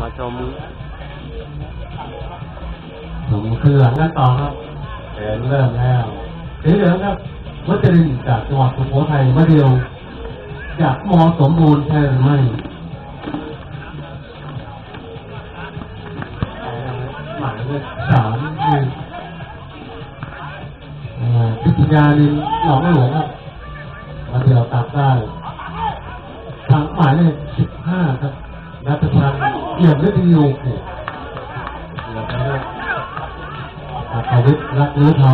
มาชมผมคือหลังกันต่อครับเห็นเริ่มแล้วสีเหลืองครับวัชรินทร์จากจังหวัดสุโขทัยมาเดียวจากมอสมบูรณ์ใช่หรือไม่หมายเลขสามคืออ่าพิทยาลินหนองหลวงครับมาเดียวตัดได้ทางหมายเลขสิบห้าครับ รัตพันธ์เอี่ยมฤดีโอเคเดี๋ยวนะครับอัควิทย์รักรู้ธร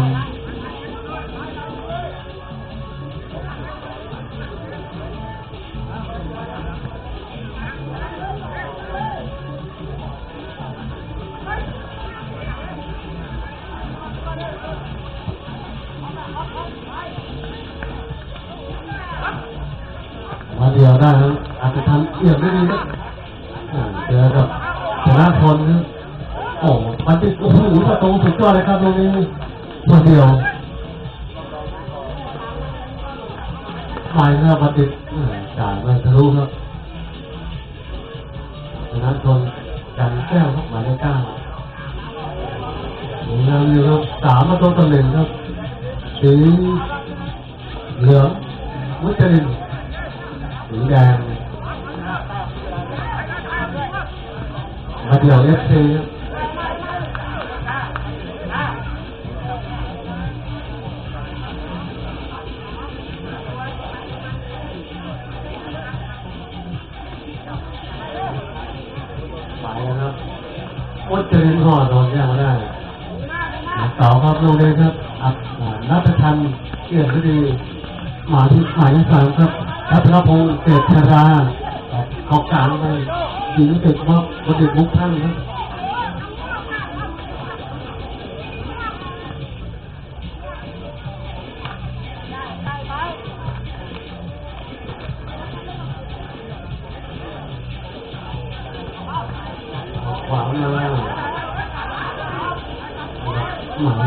ประตูสุดยอดเลยครับตรงนี้ตัวเดียวหมายครับมันติดเออจ่ายมาทะลุครับชนะชนกันแก้วครับหมายเลขเก้าหนึ่งนำอยู่ครับสามประตูต่อหนึ่งครับสีเหลืองมุจลินสีแดงมาเดี่ยวเอฟซีครับ มุจลินห่อโดนแยกมาได้สองครับลูกเลยครับอับอ่านัทชันเกี่ยงฤดีหมายที่หมายที่สามครับรัตนพงศ์เศรษฐราขอกลางเลยหญิงติดว่าบดิตมุกท่านครับ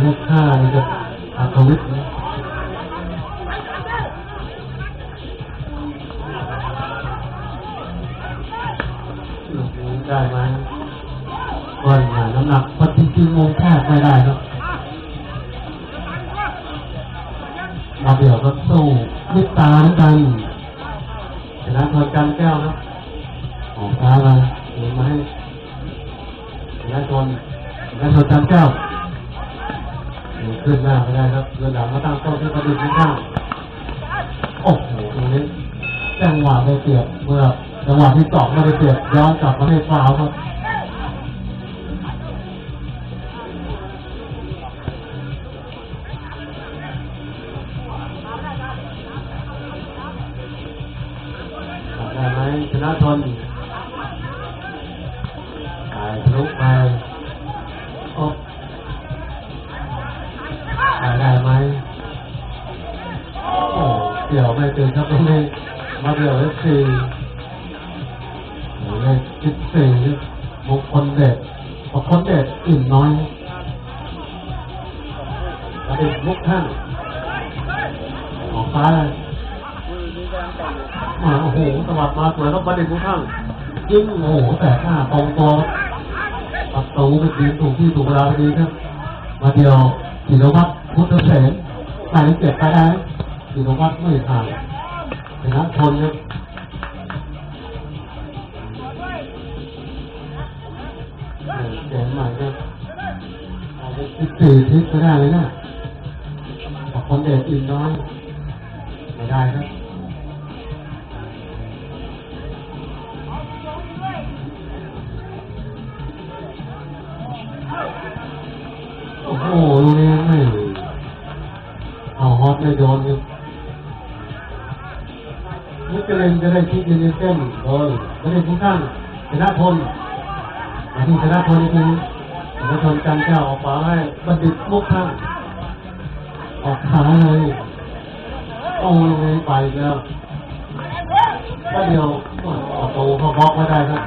เลขห้านี่ครับอัควิทย์นะได้ไหมก้อนหาน้ำหนักพอจริงๆมงแทบไม่ได้ครับมาเดี่ยวก็สู้มิดตาเหมือนกันชนะทอกันแก้วครับออกซ้ายมาเลี้ยงมาให้ชนะทนชนะทนกันแก้ว ขึ้นหน้าไม่ได้ครับเรือหลังมาตั้งต้นที่ประดิษฐ์ข้างโอ้โหตรงนี้จังหวะได้เปรียบเมื่อจังหวะที่สองไม่ได้เปรียบย้อนกลับมาให้ฟาวครับ มาเดี๋ยวเลขสิบสี่มงคลเด็ดมงคลเด็ดอิ่มน้อยประเด็นมุกท่านออกซ้ายมาโอ้โหสวัสดมาสวยครับประเด็นทุกท่านยิ่งโอ้โหแต่หน้าตรงตัวประตูไปดีถูกที่ถูกเวลาพอดีครับ มาเดียวศิลวัฒน์พุทธเสนหมายเจ็ดไปได้ศิลวัฒน์ไม่ผ่านชนะชนครับ หมายเลขสิบสี่ทิศได้เลยนะแต่คนเด็ดอีกน้อยไม่ได้ครับโอ้โหลูกนี้ไม่เอาฮอตไม่โดนครับมุกเกลนจะได้คิดยืนเส้นโดยไม่ได้ทุกท่านชนะพลอันนี้ชนะพลคือ ชนะพลกันแก้วออกขวาให้บัณฑิตมุกข้างออกขาเลยโอ้ยไปแล้วก็เดียวออกตัวเขาบล็อกไม่ได้ครับ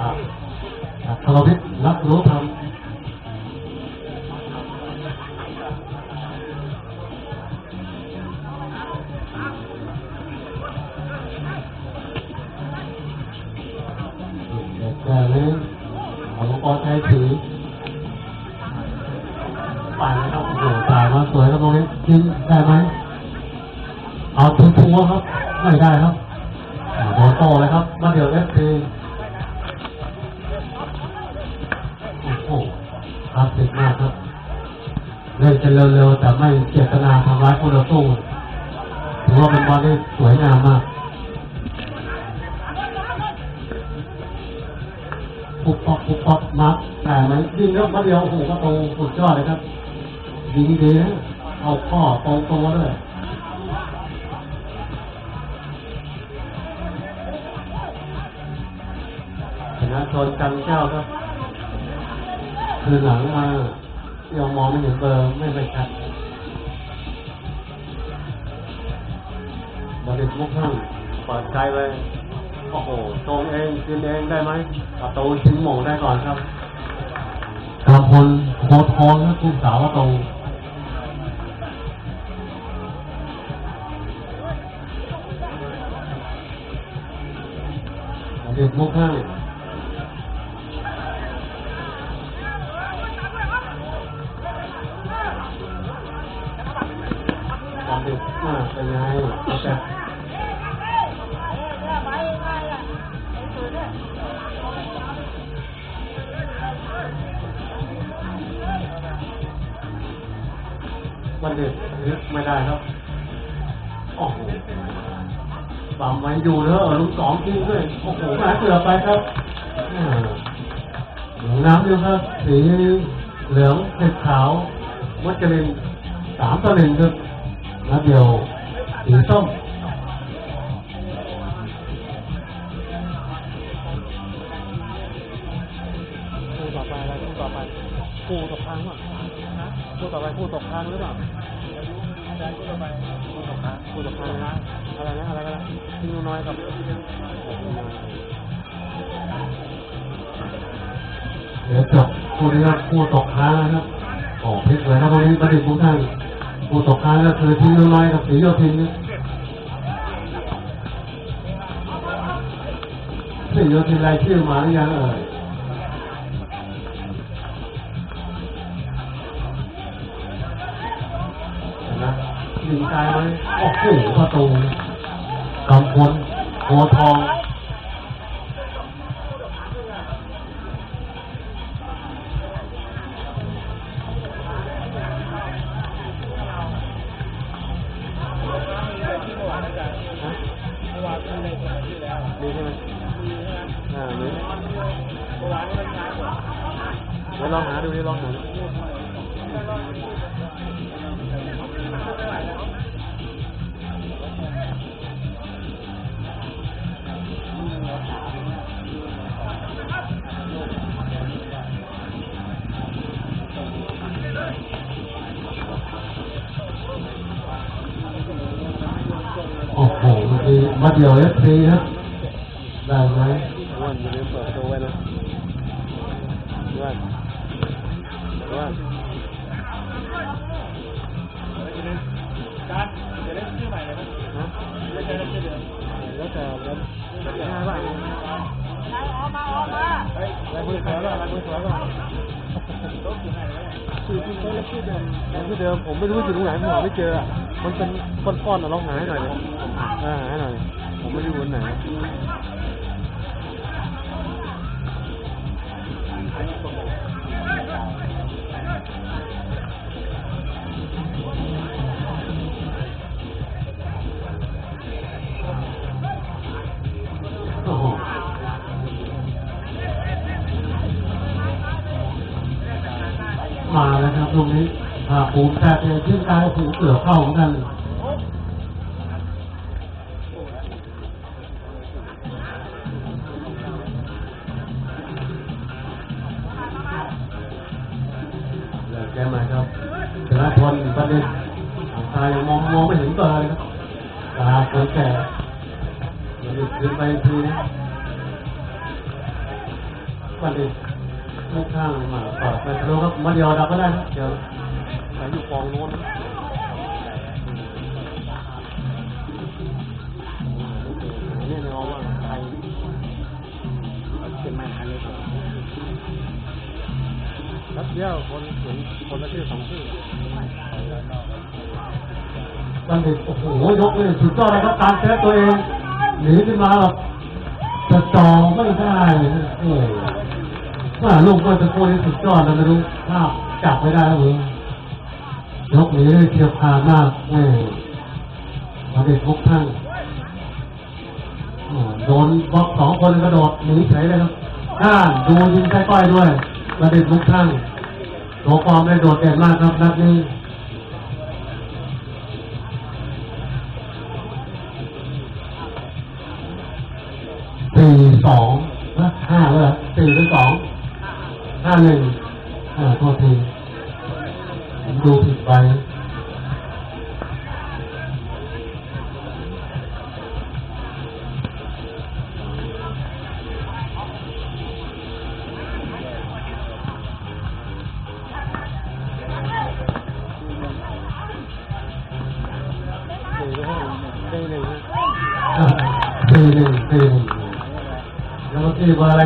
อะอัครวิษรับรู้ธร ยิงได้ไหมเอาทุกทัวครับ ไม่ได้ครับอ่าโดนโต้เลยครับมาเดี๋ยวเอฟซีโอ้โหคลาสสิกมากครับเล่นกันเร็วๆแต่ไม่เจตนาทำร้ายคู่ต่อสู้ถือว่าเป็นบอลที่สวยงามมากปุ๊บปั๊บปุ๊บปับนับแต่ไหมยิงแล้วมาเดียวโอ้โหก็ตรงสุดยอดเลยครับยิงดีนะ เอาข้อตรงตัวด้วยชนะชนกันแก้วครับคือหลังมายังมองไม่เห็นเบอร์ไม่ไปชัดบอลเด็กมุกข้างเปิดใจไปโอ้โหตรงเองกินเองได้ไหมประตูชิงหมงได้ก่อนครับกำพลโคตรทองนะคุณสาวประตู เด็กมุกข้างตอดมากเป็นไงแต่วันดึกนึกไม่ได้ครับโอ้โห ปั๊มไว้อยู่เนอะลูกสองจริงด้วยโอ้โหมาเกือบไปครับหลงน้ำอยู่ครับ สีเหลืองเป็นขาวมัจจรินสามต่อหนึ่งครับแล้วเดียวสีส้มคู่ต่อไปอะไรคู่ต่อไปคู่ตกค้างป่ะคู่ต่อไปคู่ตกค้างหรือเปล่า คู่ต่อไปคู่ตกค้างคู่ตกค้างนะอะไรนะอะไรนะทิ้งน้อยกับเดี๋ยวจับคู่นี้ครับคู่ตกค้างนะครับโอ้พลิกเลยครับตรงนี้ประดิษฐ์ทุกท่านคู่ตกค้างก็คือทิ้งน้อยกับสีโยธินนะสีโยธินรายชื่อมาหรือยังเอ่ย ยิงตายไหมโอ้โหประตูกำพลโคทอง เดียวเอฟซีครับได้ไหมอ้วนอย่าลืมเปิดประตูไว้นะอ้วนอ้วนการจะเล่นชื่อใหม่เลยนะฮะไม่ใช่เล่นชื่อเดิมแล้วแต่แล้วแต่ออกมาออกมาเฮ้ยลายมือสวยป่ะลายมือสวยป่ะรถอยู่ไหนวะเนี่ยชื่อที่เขาเรียกชื่อเดิมชื่อเดิมผมไม่รู้อยู่ตรงไหนผมหาไม่เจอ มันเป็นก้อนๆอะลองหาให้หน่อยเออหาให้หน่อย ผมไม่รู้วันไหนมาแล้วครับตรงนี้ภาคภูมิแต่เองชื่นกายผูเสือเข้าเหมือนกัน นะประเด็นข้างข้างๆมาเปิดไปทะลุครับมาเดียวดับก็ได้ครับเดี๋ยวใส่อยู่กองโน้นเนี่ยเราว่าใครเป็นแม่คันนี้เดี๋ยวคนเหมือนคนละชื่อสองชื่อบัณฑิตโอ้โหยกเลยสุดยอดเลยครับการเซฟตัวเองหนีขึ้นมาแบบ จองไม่ได้โอ้ว่าลูกเมื่อตะโกนนี่สุดยอดนะไม่รู้ภาพจับไม่ได้แล้วมึงยกนี้เทียบคามากแม่บัณฑิตทุกท่านโดนบล็อกสองคนกระโดดหนีเฉยเลยครับอ่าดูยิงใกล้ๆด้วยบัณฑิตทุกท่านตัวฟอร์มได้โดดเด่นมากครับนัดนี้ ห้าหนึ่งอ่าโทษทีผมดูผิดไป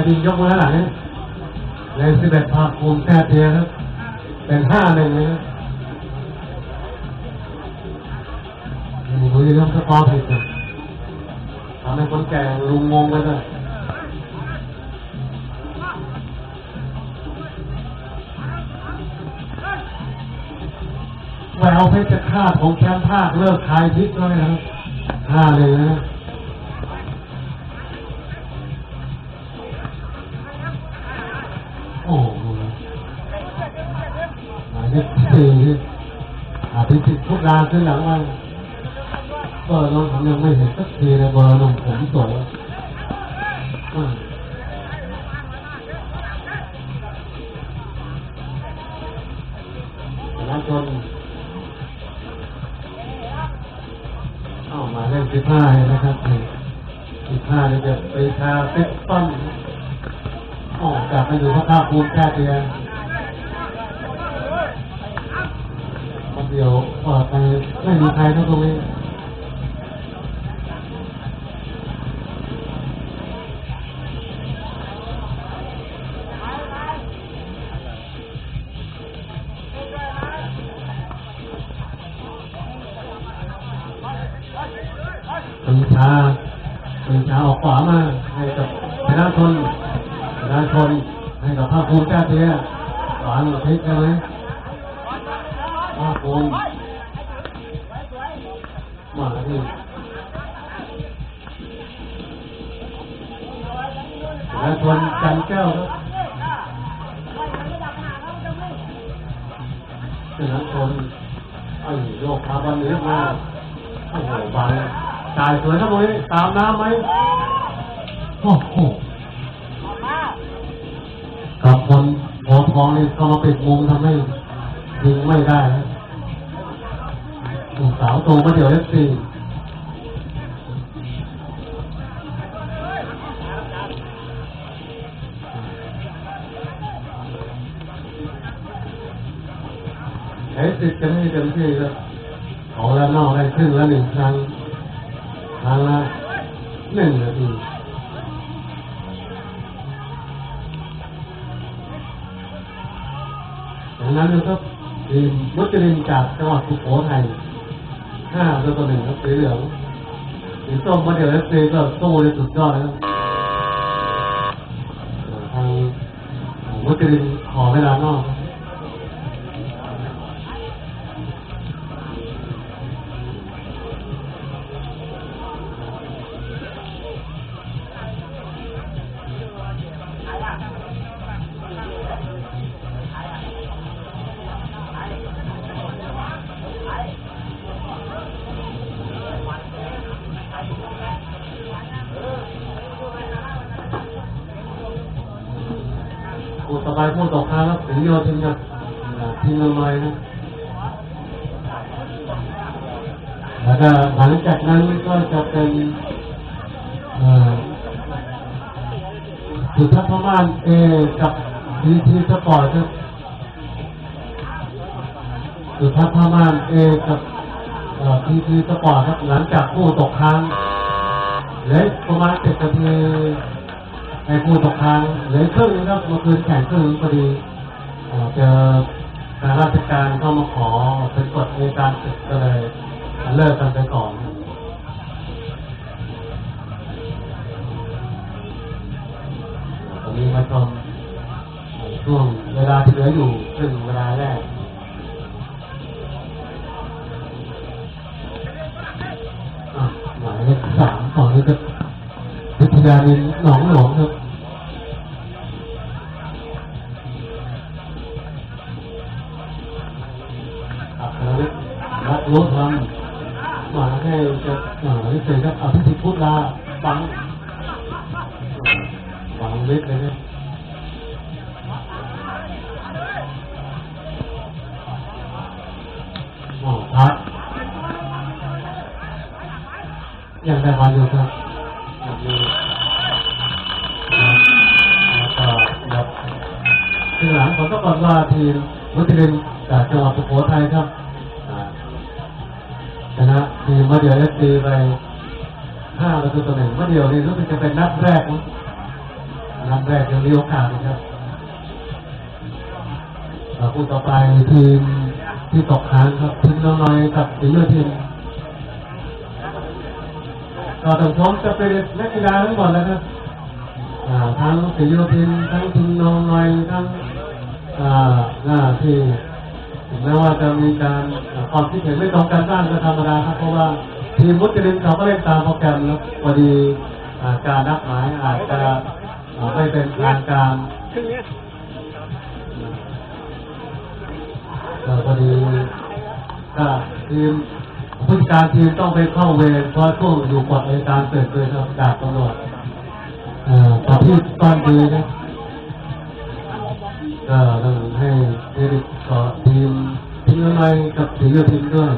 สี่หรือห้า สิบเอ็ดภาคภูมิแท้เทียครับ เป็นห้าหนึ่งเลยนะโอ้โหเรื่องสกอร์ผิดนทำให้คนแก่ลุงงงไปเลยแววเพชรฆาตของแชมป์ภาคเลิกขายพิษแล้วนะครับห้าเลยนะ พิสิทธิ์ทุกางขึ้นหลังมาเบอร์น้องผมยังไม่เห็นสักทีเลยเบอร์น้องผมสวยอืมชนะจนเอ้ามาเลขสิบห้านะครับสิบห้านี่จะไปทาเซ็ตต้นออกกลับไปอยู่พระภาคภูมิแค่เดียวคน เดียวออกไปไม่มีใครทั้งตรงนี้ ประชาชนจันแก้วครับประชาชนไอ้โลกพาบันนี้มาโอ้โหบางจ่ายสวยครับตรงตามน้ำไหมโอ้โหกับคนโอทองนี่เขามาปิดมุมทำให้ยิงไม่ได้ลูกสาวโตมาเดี๋ยวเอฟซี เอฟซีจะไม่เต็มที่ครับขอแล้วนอกได้ครึ่งละหนึ่งครั้งครั้งละหนึ่งนาทีดังนั้นนะครับทีมมุจลินจากจังหวัดสุโขทัยห้าตัวต่อหนึ่งครับสีเหลืองสีส้มมาเดี๋ยวเอฟซีก็สู้ในสุดยอดนะครับทางมุจลินขอเวลานอกผู้ แล้วก็หลังจากนั้นก็จะเป็นสุทัศน์พม่านเอกับทีทีสปอร์ตครับสุทัศน์พม่านเอกับทีทีสปอร์ตครับหลังจากผู้ตกค้างเหลือประมาณเจ็ดนาทีในผู้ตกค้างเหลือครึ่งนึงครับเมื่อคืนแข่งครึ่งนึงพอดีเอ่อเจอการราชการเข้ามาขอเป็นกฎในการศึกก็เลย เลิกกันไปก่อนผมมีมาชมช่วงเวลาที่เหลืออยู่ พุทธลาบังบังล็กเลยนี่ยหมอพัดยังได้บอลอยู่ครับยังอยู่แล้วก็แบบทีหลังผมก็บอกว่าทีมมุสลิมจากจังหวัดสุโขทัยครับชนะทีมมาเดียเอฟซีไป ห้าประตูต่อหนึ่งมาเดียวนี่รู้สึกจะเป็นนัดแรกนัดแรกยังมีโอกาสนะครับอ่าคู่ต่อไปทีมที่ตกค้างครับทีมน้องน้อยกับทีมเลือดทีมก็ต้องชมจะเป็นนักกีฬาทั้งหมดแล้วครับทั้งศิลปินทั้งทีมน้องน้อยทั้งหน้าที่ถึงแม้ว่าจะมีการอ่าความคิดเห็นไม่ตรงกันบ้างก็ธรรมดาครับเพราะว่า ทีมมุสลิมเขาก็เล่นตามโปรแกรมแล้วพอดีการนัดหมายอาจจะไม่เป็นทางการก็พอดีก็ทีมผู้การทีมต้องไปเข้าเวรเพราะช่วงอยู่กฎในการเสร็จเลยครับดาบตำรวจอ่าต่อที่ตอนดีนะก็ต้องให้เครดิตต่อทีมทีมอะไรกับทีมเลือกทีมด้วย